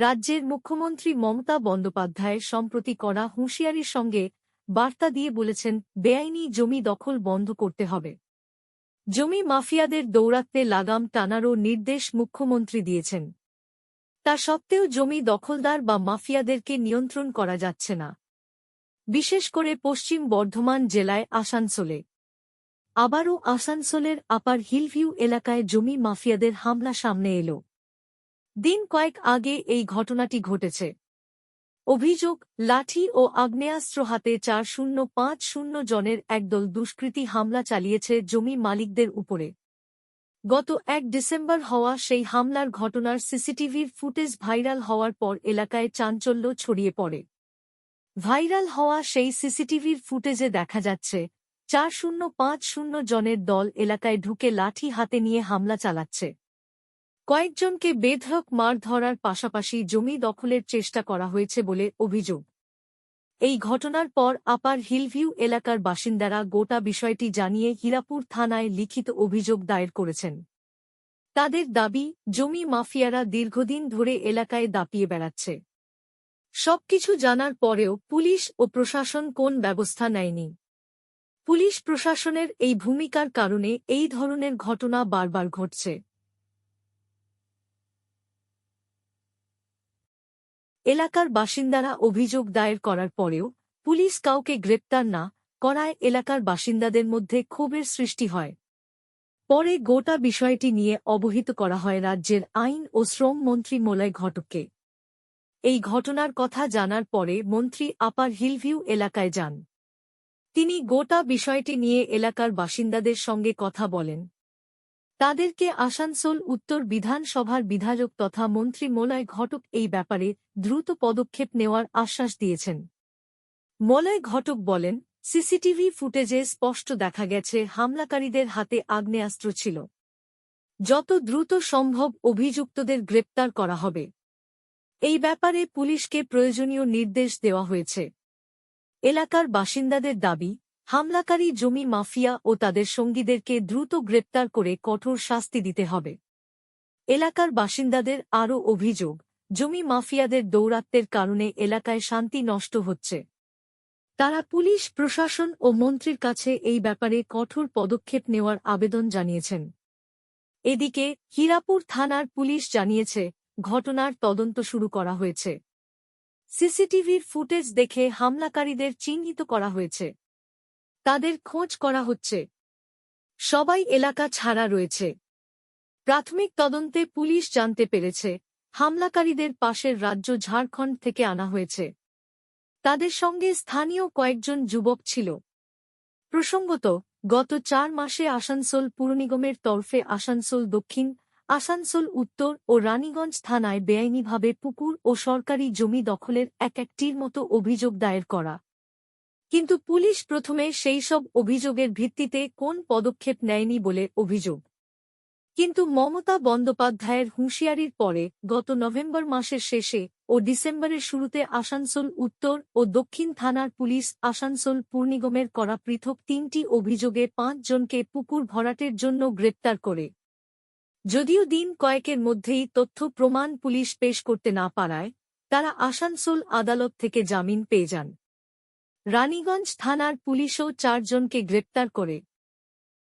রাজ্যের মুখ্যমন্ত্রী মমতা বন্দ্যোপাধ্যায় সম্প্রতি করা হুঁশিয়ারির সঙ্গে বার্তা দিয়ে বলেছেন, বেআইনি জমি দখল বন্ধ করতে হবে। জমি মাফিয়াদের দৌরাত্মে লাগাম টানারও নির্দেশ মুখ্যমন্ত্রী দিয়েছেন। তা সত্ত্বেও জমি দখলদার বা মাফিয়াদেরকে নিয়ন্ত্রণ করা যাচ্ছে না। বিশেষ করে পশ্চিম বর্ধমান জেলায় আসানসোলে। আবারও আসানসোলের আপার হিলভিউ এলাকায় জমি মাফিয়াদের হামলা সামনে এল। দিন কয়েক আগে এই ঘটনাটি ঘটেছে। অভিযোগ, লাঠি ও আগ্নেয়াস্ত্র হাতে চার শূন্য পাঁচ শূন্য জনের একদল দুষ্কৃতী হামলা চালিয়েছে জমি মালিকদের উপরে। গত এক ডিসেম্বর হওয়া সেই হামলার ঘটনার সিসিটিভির ফুটেজ ভাইরাল হওয়ার পর এলাকায় চাঞ্চল্য ছড়িয়ে পড়ে। ভাইরাল হওয়া সেই সিসিটিভির ফুটেজে দেখা যাচ্ছে, চার শূন্য পাঁচ শূন্য জনের দল এলাকায় ঢুকে লাঠি হাতে নিয়ে হামলা চালাচ্ছে। কয়েকজনকে বেধরক মার ধরার পাশাপাশি জমি দখলের চেষ্টা করা হয়েছে বলে অভিযোগ। এই ঘটনার পর আপার হিলভিউ এলাকার বাসিন্দারা গোটা বিষয়টি জানিয়ে হীরাপুর থানায় লিখিত অভিযোগ দায়ের করেছেন। তাদের দাবি, জমি মাফিয়ারা দীর্ঘদিন ধরে এলাকায় দাপিয়ে বেড়াচ্ছে। সবকিছু জানার পরেও পুলিশ ও প্রশাসন কোন ব্যবস্থা নেয়নি। পুলিশ প্রশাসনের এই ভূমিকার কারণে এই ধরনের ঘটনা বারবার ঘটছে। এলাকার বাসিন্দারা অভিযোগ দায়ের করার পরেও পুলিশ কাউকে গ্রেপ্তার না করায় এলাকার বাসিন্দাদের মধ্যে ক্ষোভের সৃষ্টি হয়। পরে গোটা বিষয়টি নিয়ে অবহিত করা হয় রাজ্যের আইন ও শ্রম মন্ত্রী মোলয় ঘটককে। এই ঘটনার কথা জানার পরে মন্ত্রী আপার হিলভিউ এলাকায় যান। তিনি গোটা বিষয়টি নিয়ে এলাকার বাসিন্দাদের সঙ্গে কথা বলেন। তাদেরকে আসানসোল উত্তর বিধানসভার বিধায়ক তথা মন্ত্রী মোলয় ঘটক এই ব্যাপারে দ্রুত পদক্ষেপ নেওয়ার আশ্বাস দিয়েছেন। মলয় ঘটক বলেন, সিসিটিভি ফুটেজে স্পষ্ট দেখা গেছে, হামলাকারীদের হাতে আগ্নেয়াস্ত্র ছিল। যত দ্রুত সম্ভব অভিযুক্তদের গ্রেপ্তার করা হবে। এই ব্যাপারে পুলিশকে প্রয়োজনীয় নির্দেশ দেওয়া হয়েছে। এলাকার বাসিন্দাদের দাবি হামলাকারী জমি মাফিয়া ও তাদের সঙ্গীদেরকে দ্রুত গ্রেপ্তার করে কঠোর শাস্তি দিতে হবে। এলাকার বাসিন্দাদের আরও অভিযোগ, জমি মাফিয়াদের দৌরাত্মের কারণে এলাকায় শান্তি নষ্ট হচ্ছে। তারা পুলিশ, প্রশাসন ও মন্ত্রীর কাছে এই ব্যাপারে কঠোর পদক্ষেপ নেওয়ার আবেদন জানিয়েছেন। এদিকে, হীরাপুর থানার পুলিশ জানিয়েছে, ঘটনার তদন্ত শুরু করা হয়েছে। সিসিটিভির ফুটেজ দেখে হামলাকারীদের চিহ্নিত করা হয়েছে। তাদের খোঁজ করা হচ্ছে। সবাই এলাকা ছাড়া রয়েছে। প্রাথমিক তদন্তে পুলিশ জানতে পেরেছে, হামলাকারীদের পাশের রাজ্য ঝাড়খণ্ড থেকে আনা হয়েছে। তাদের সঙ্গে স্থানীয় কয়েকজন যুবক ছিল। প্রসঙ্গত, গত চার মাসে আসানসোল পুরনিগমের তরফে আসানসোল দক্ষিণ, আসানসোল উত্তর ও রানীগঞ্জ থানায় বেআইনিভাবে পুকুর ও সরকারি জমি দখলের এক একটির মতো অভিযোগ দায়ের করা। কিন্তু পুলিশ প্রথমে সেই সব অভিযোগের ভিত্তিতে কোন পদক্ষেপ নেয়নি বলে অভিযোগ। কিন্তু মমতা বন্দ্যোপাধ্যায়ের হুঁশিয়ারির পরে গত নভেম্বর মাসের শেষে ও ডিসেম্বরের শুরুতে আসানসোল উত্তর ও দক্ষিণ থানার পুলিশ আসানসোল পূর্ণিগমের করা পৃথক তিনটি অভিযোগে পাঁচ জনকে পুকুর ভরাটের জন্য গ্রেপ্তার করে। যদিও দিন কয়েকের মধ্যেই তথ্য প্রমাণ পুলিশ পেশ করতে না পারায়, তারা আসানসোল আদালত থেকে জামিন পেয়ে যান। রানীগঞ্জ থানার পুলিশও চারজনকে গ্রেপ্তার করে।